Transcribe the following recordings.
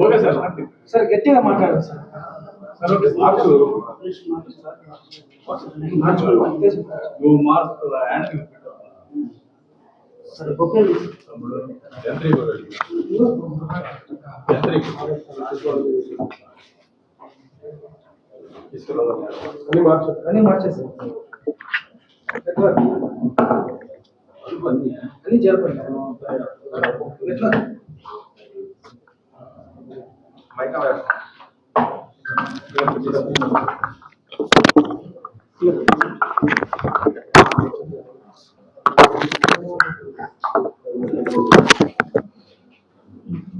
Okay sir sir గట్టిగా మాట్లాడండి sir sir okay మార్చు నువ్వు మార్చు హ్యాండ్ సార్ ఓకే యంత్రి యంత్రి అన్ని మార్చు అన్ని మార్చేసారు అన్ని జరపండి. ఎట్లా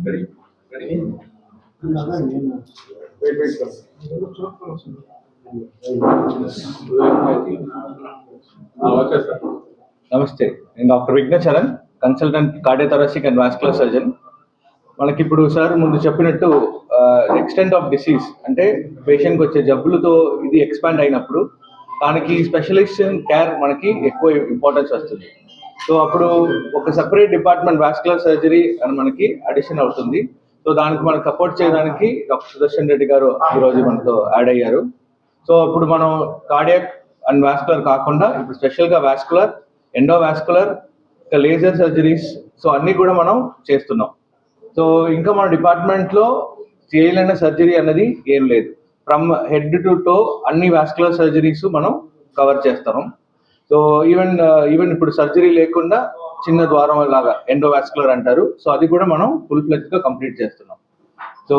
ready ready wait wait okay sir నమస్తే నేను doctor Vighnacharan consultant cardiothoracic and vascular surgeon. మనకి ఇప్పుడు సార్ ముందు చెప్పినట్టు ఎక్స్టెంట్ ఆఫ్ డిసీజ్ అంటే పేషెంట్కి వచ్చే జబ్బులతో ఇది ఎక్స్పాండ్ అయినప్పుడు దానికి స్పెషలిస్ట్ కేర్ మనకి ఎక్కువ ఇంపార్టెన్స్ వస్తుంది. సో అప్పుడు ఒక సెపరేట్ డిపార్ట్మెంట్ వాస్కులర్ సర్జరీ అని మనకి అడిషన్ అవుతుంది. సో దానికి మనకు సపోర్ట్ చేయడానికి డాక్టర్ సుదర్శన్ రెడ్డి గారు ఈరోజు మనతో యాడ్ అయ్యారు. సో ఇప్పుడు మనం కార్డియాక్ అండ్ వాస్కులర్ కాకుండా ఇప్పుడు స్పెషల్గా వాస్కులర్ ఎండో వాస్కులర్ ఇంకా లేజర్ సర్జరీస్ సో అన్నీ కూడా మనం చేస్తున్నాం. సో ఇంకా మన డిపార్ట్మెంట్లో చేయలేని సర్జరీ అన్నది ఏం లేదు. ఫ్రమ్ హెడ్ టు టో అన్ని వాస్కులర్ సర్జరీస్ మనం కవర్ చేస్తాం. సో ఈవెన్ ఈవెన్ ఇప్పుడు సర్జరీ లేకుండా చిన్న ద్వారం లాగా ఎండోవాస్కులర్ అంటారు. సో అది కూడా మనం ఫుల్ ఫ్లెజ్గా కంప్లీట్ చేస్తున్నాం. సో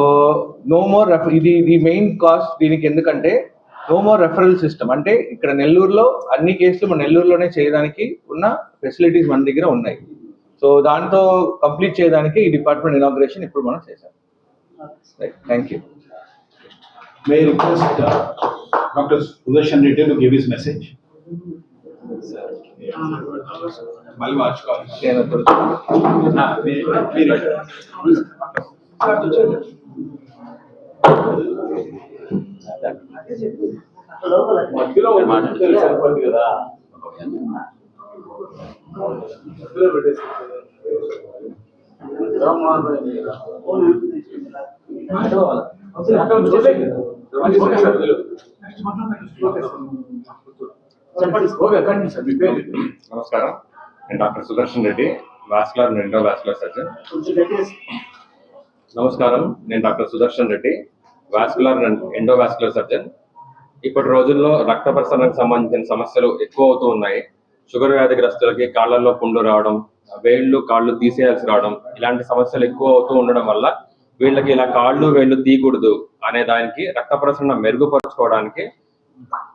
నో మోర్ రెఫర్ ఇది ఇది మెయిన్ కాస్ట్ దీనికి ఎందుకంటే నో మోర్ రెఫరల్ సిస్టమ్ అంటే ఇక్కడ నెల్లూరులో అన్ని కేసులు మన నెల్లూరులోనే చేయడానికి ఉన్న ఫెసిలిటీస్ మన దగ్గర ఉన్నాయి సో దాంతో కంప్లీట్ చేయడానికి ఈ డిపార్ట్మెంట్ ఇనాగ్రేషన్ ఇప్పుడు మనం చేశాం thank you request uh, Dr. Sudarshan Reddy to give his message? మళ్ళీ మార్చుకోవాలి నేను మీరు- మధ్యలో ఉంటే సరిపోద్ది కదా మధ్యలో పెట్టేసి ఓకే కండి సార్ మీ పేరు నమస్కారం. నేను doctor Sudarshan Reddy vascular endo vascular surgeon. నమస్కారం నేను doctor Sudarshan Reddy vascular and endo vascular surgeon. ఇప్పటి రోజుల్లో రక్త ప్రసరణకు సంబంధించిన సమస్యలు ఎక్కువ అవుతూ ఉన్నాయి. షుగర్ వ్యాధిగ్రస్తులకి కాళ్ళల్లో పుండ్లు రావడం వేళ్ళు కాళ్ళు తీసేయాల్సి రావడం ఇలాంటి సమస్యలు ఎక్కువ అవుతూ ఉండడం వల్ల వీళ్ళకి ఇలా కాళ్ళు వేళ్ళు తీయకూడదు అనే దానికి రక్త ప్రసరణ మెరుగుపరచుకోవడానికి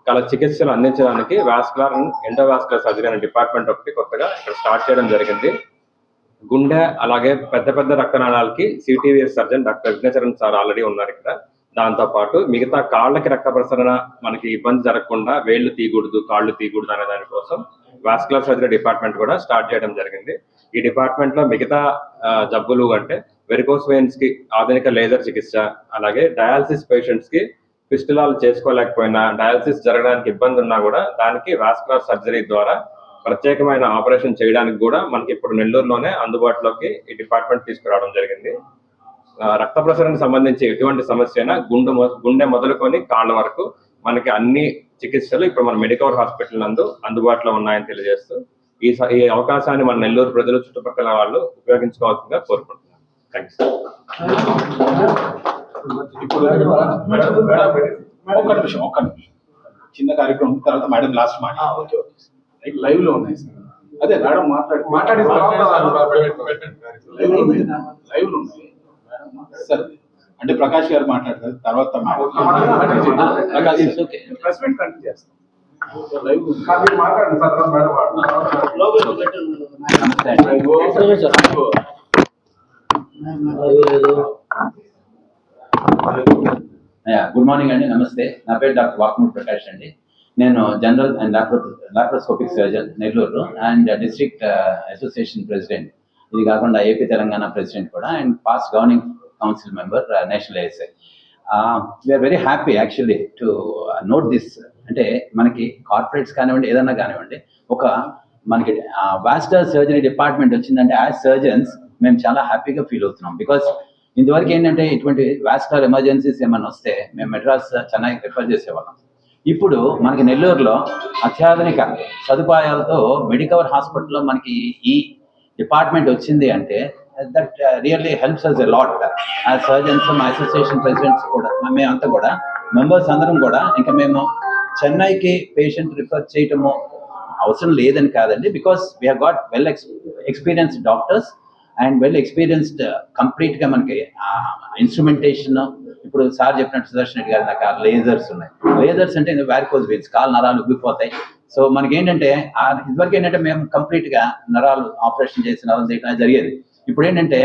గల చికిత్సలు అందించడానికి వాస్కులర్ అండ్ ఎండోవాస్కులర్ సర్జరీ అనే డిపార్ట్మెంట్ ఒకటి కొత్తగా ఇక్కడ స్టార్ట్ చేయడం జరిగింది. గుండె అలాగే పెద్ద పెద్ద రక్తనాళాలకి CTVS surgeon doctor Vighnacharan sir already ఉన్నారు ఇక్కడ. దాంతో పాటు మిగతా కాళ్ళకి రక్త ప్రసరణ మనకి ఇబ్బంది జరగకుండా వేళ్ళు తీయకూడదు కాళ్ళు తీయకూడదు అనే దానికోసం వాస్కులర్ సర్జరీ డిపార్ట్మెంట్ కూడా స్టార్ట్ చేయడం జరిగింది. ఈ డిపార్ట్మెంట్లో మిగతా జబ్బులు అంటే వెరికోస్ వెయిన్స్కి ఆధునిక లేజర్ చికిత్స అలాగే డయాలసిస్ పేషెంట్స్కి ఫిస్టులాలు చేసుకోలేకపోయినా డయాలసిస్ జరగడానికి ఇబ్బంది ఉన్నా కూడా దానికి వాస్కులర్ సర్జరీ ద్వారా ప్రత్యేకమైన ఆపరేషన్ చేయడానికి కూడా మనకి ఇప్పుడు నెల్లూరులోనే అందుబాటులోకి ఈ డిపార్ట్మెంట్ తీసుకురావడం జరిగింది. రక్త ప్రసరణకు సంబంధించి ఎటువంటి సమస్య అయినా గుండె గుండె మొదలుకొని కాళ్ళ వరకు మనకి అన్ని చికిత్సలు ఇప్పుడు మన మెడికవర్ హాస్పిటల్ నందు అందుబాటులో ఉన్నాయని తెలియజేస్తూ ఈ ఈ అవకాశాన్ని మన నెల్లూరు ప్రజలు చుట్టుపక్కల వాళ్ళు ఉపయోగించుకోవాల్సిందిగా కోరుకుంటున్నాను. థ్యాంక్స్ ఒక్క నిమిషం ఒక్క నిమిషం. చిన్న కార్యక్రమం తర్వాత మేడం లాస్ట్ మాట. ఓకే ఓకే లైవ్లో ఉన్నాయి సార్ అదే మేడం మాట్లాడి మాట్లాడి లైవ్లో ఉన్నాయి. సరే. అంటే ప్రకాష్ గారు మాట్లాడతారు తర్వాత గుడ్ మార్నింగ్ అండి. నమస్తే. నా పేరు డాక్టర్ వాక్మూర్ ప్రకాష్ అండి. నేను general and laparoscopic surgeon Nellore and district association president. ఇది కాకుండా ఏపీ తెలంగాణ ప్రెసిడెంట్ కూడా. And past governing council member national are very very happy actually to note this అంటే మనకి కార్పొరేట్స్ కానివ్వండి ఏదన్నా కానివ్వండి ఒక మనకి వాస్టర్ సర్జరీ డిపార్ట్మెంట్ వచ్చిందంటే యాజ్ సర్జన్స్ మేము చాలా హ్యాపీగా ఫీల్ అవుతున్నాం. బికాస్ ఇంతవరకు ఏంటంటే ఇటువంటి వాస్టర్ ఎమర్జెన్సీస్ ఏమైనా వస్తే మేము మెడ్రాస్ చెన్నై రిఫర్ చేసేవాళ్ళం. ఇప్పుడు మనకి నెల్లూరులో అత్యాధునిక సదుపాయాలతో మెడికవర్ హాస్పిటల్లో మనకి ఈ డిపార్ట్మెంట్ వచ్చింది అంటే that really helps us a lot ఆ సర్జన్స్ మా అసోసియేషన్ ప్రెసిడెంట్స్ కూడా మేమంతా కూడా మెంబర్స్ అందరం కూడా ఇంకా మేము చెన్నైకి పేషెంట్ రిఫర్ చేయటము అవసరం లేదని కాదండి because we had well experienced doctors and well experienced కంప్లీట్గా మనకి ఇన్స్ట్రుమెంటేషన్ ఇప్పుడు సార్ చెప్పినట్టు సుదర్శన్ రెడ్డి గారి నాకు లేజర్స్ ఉన్నాయి. లేజర్స్ అంటే వ్యారికోజ్ వీల్స్ కాలు నరాలు ఉబ్బిపోతాయి. సో మనకి ఏంటంటే ఇదివరకు ఏంటంటే మేము కంప్లీట్గా నరాలు ఆపరేషన్ చేసి నరాలు తీయడం జరిగేది. ఇప్పుడు ఏంటంటే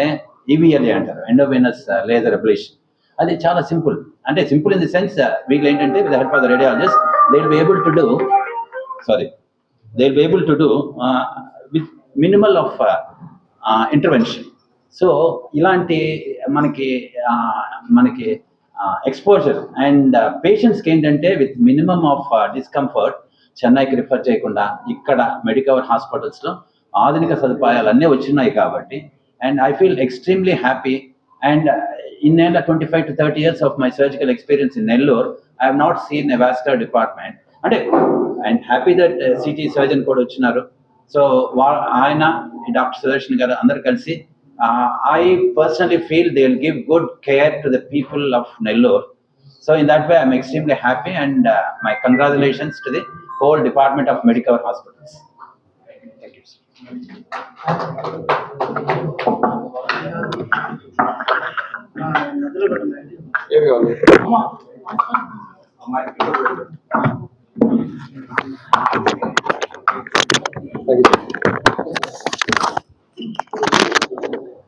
ఈవీఎల్ఏ అంటారు ఎండోవెనస్ లేజర్ అబ్లేషన్ అది చాలా సింపుల్. అంటే simple in the sense uh, వీళ్ళు ఏంటంటే with help of the radiologist they will be able to do sorry they will be able to do with minimal of intervention so ఇలాంటి మనకి uh, మనకి exposure and పేషెంట్స్కి ఏంటంటే with minimum of discomfort చెన్నైకి refer చేయకుండా ఇక్కడ Medicover హాస్పిటల్స్లో ఆధునిక సదుపాయాలు అన్నీ వచ్చినాయి కాబట్టి and I feel extremely happy and ఇన్నేళ్ళ twenty five to thirty years of my surgical experience in Nellore I have not seen a vascular department అంటే and happy that CT surgeon కూడా వచ్చినారు. సో వా ఆయన డాక్టర్ సుదర్శన్ గారు అందరు కలిసి I personally feel they will give good care to the people of Nellore so in that way I'm extremely happy and my congratulations to the whole department of Medicover hospitals thank కావాలి?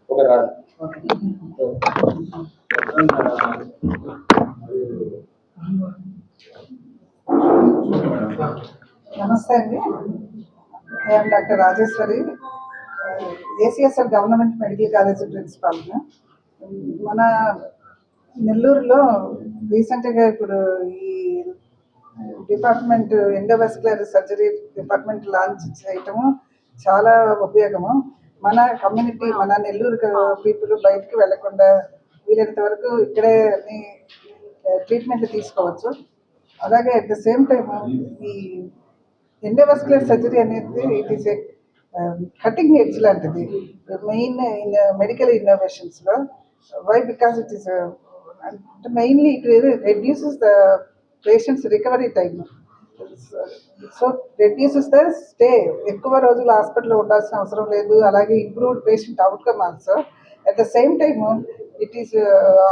Okay రా నమస్తే అండి నేను doctor Rajeshwari ACSR government medical college principal. మన నెల్లూరులో రీసెంట్గా ఇప్పుడు ఈ department endovascular surgery department launch చేయటము చాలా ఉపయోగము. మన కమ్యూనిటీ మన నెల్లూరు పీపుల్ బయటికి వెళ్ళకుండా వీలైనంత వరకు ఇక్కడే అన్ని ట్రీట్మెంట్ తీసుకోవచ్చు. అలాగే అట్ ద సేమ్ టైం ఈ ఎండోవాస్కులర్ సర్జరీ అనేది it is a cutting edge లాంటిది. మెయిన్ ఇన్ మెడికల్ ఇన్నోవేషన్స్లో వై బికాస్ ఇట్ ఈస్ అంటే mainly it reduces the patients recovery time so reduces the stay ఎక్కువ రోజులు హాస్పిటల్లో ఉండాల్సిన అవసరం లేదు. అలాగే improved patient outcome also at the same time it is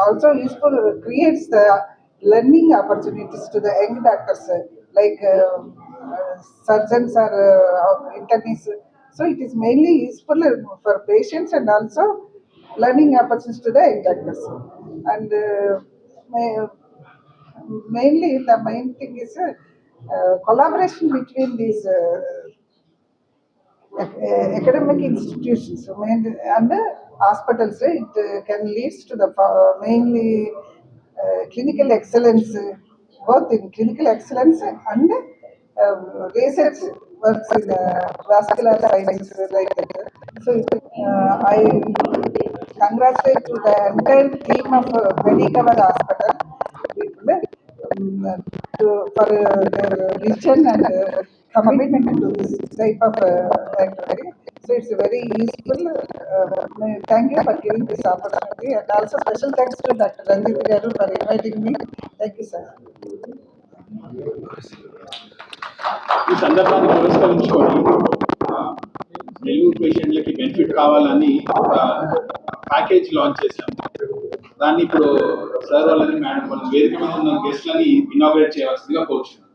also useful creates the learning opportunities to the young doctors like surgeons or uh, internists. So it is mainly useful uh, for patients and also learning opportunities to the young doctors. And uh, mainly the main thing is uh, uh, collaboration between these uh, academic institutions and hospitals. It can lead to the mainly clinical excellence, both in clinical excellence and research works in uh, vascular science that. So uh, I congratulate to the entire team of uh, Medicover Hospital people um, to, for uh, their vision and uh, commitment to this type of uh, activity. So it's very useful. Uh, thank you for giving this opportunity and also special thanks to Dr. Ranjit Garu for inviting me. Thank you, sir. ఈ సందర్భాన్ని పురస్కరించుకొని నెల్లూరు పేషెంట్లకి benefit కావాలని ఒక package launch చేశాం. దాన్ని ఇప్పుడు sir వాళ్ళని మేడం వాళ్ళని వేదిక మీద ఉన్న గెస్ట్లని ఇనాగ్రేట్ చేయవలసిందిగా కోరుచున్నాను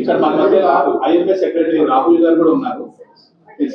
ఇక్కడ మన మధ్య ఐఎంఏ సెక్రటరీ రాహుల్ గారు కూడా ఉన్నారు. Please,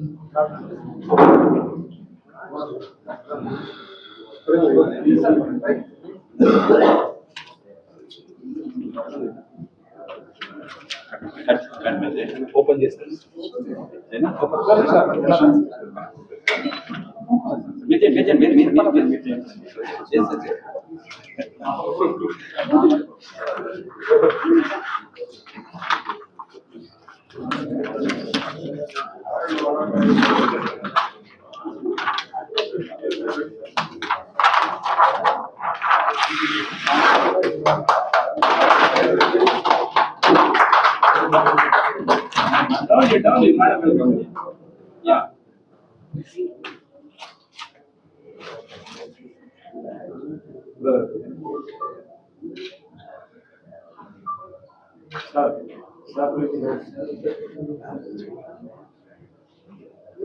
మీరు. ఓపెన్ చేస్తారు పైకి ఎక్కండి సార్ పైకి ఎక్కండి ఆ,